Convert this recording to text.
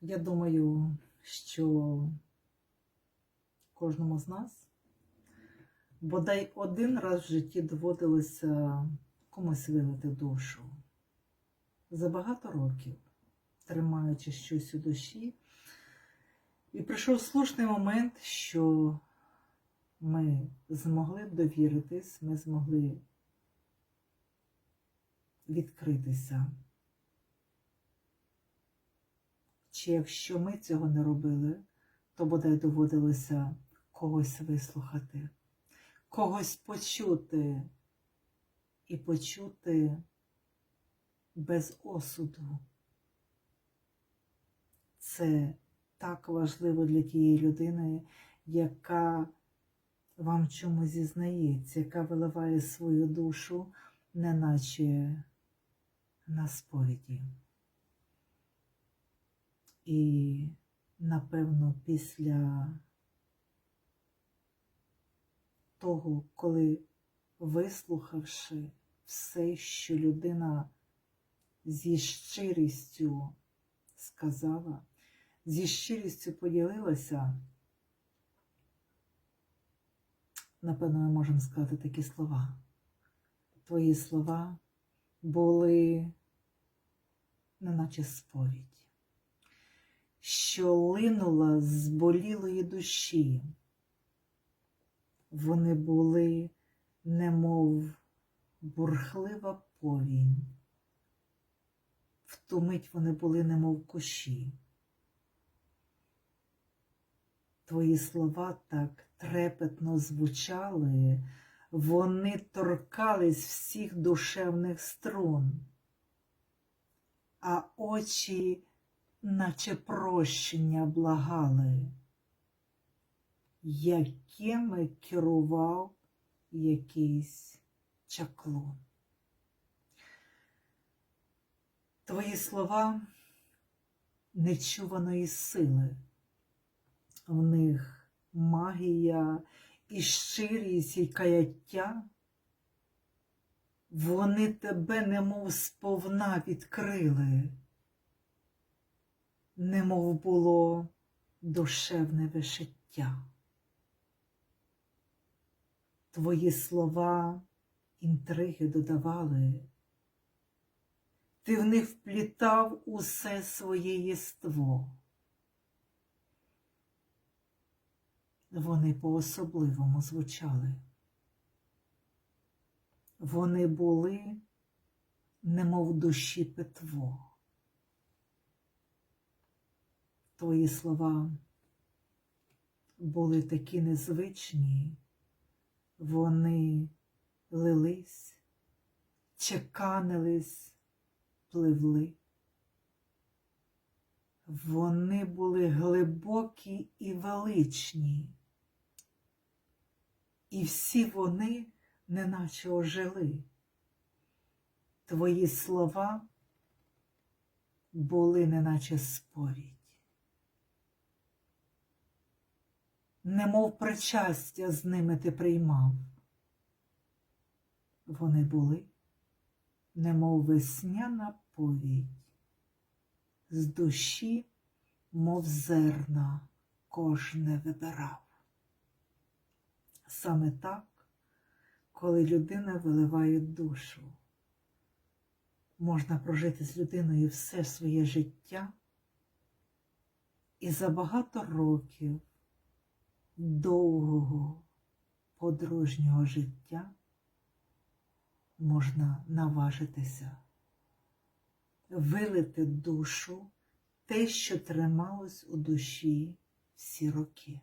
Я думаю, що кожному з нас бодай один раз в житті доводилося комусь вилити душу. За багато років, тримаючи щось у душі, і прийшов слушний момент, що ми змогли б довіритись, ми змогли відкритися. Чи якщо ми цього не робили, то бодай доводилося когось вислухати, когось почути і почути без осуду. Це так важливо для тієї людини, яка вам чомусь зізнається, яка виливає свою душу, неначе на сповіді. І, напевно, після того, коли вислухавши все, що людина зі щирістю сказала, зі щирістю поділилася, напевно, ми можемо сказати такі слова. Твої слова були неначе сповідь що линула з болілої душі. Вони були, немов бурхлива повінь. В ту мить вони були, немов кущі. Твої слова так трепетно звучали, вони торкались всіх душевних струн, а очі наче прощення благали, якими керував якийсь чаклун. Твої слова нечуваної сили, в них магія і щирість і каяття, вони тебе немов сповна відкрили немов було душевне вишиття. Твої слова інтриги додавали, ти в них вплітав усе своє єство. Вони по-особливому звучали. Вони були, немов душі питво. Твої слова були такі незвичні, вони лились, чеканились, пливли. Вони були глибокі і величні, і всі вони неначе ожили. Твої слова були неначе сповідь. Немов причастя з ними ти приймав. Вони були, немов весняна повідь, з душі, мов зерна, кожне вибирав. Саме так, коли людина виливає душу, можна прожити з людиною все своє життя і за багато років довгого подружнього життя можна наважитися, вилити душу те, що трималось у душі всі роки.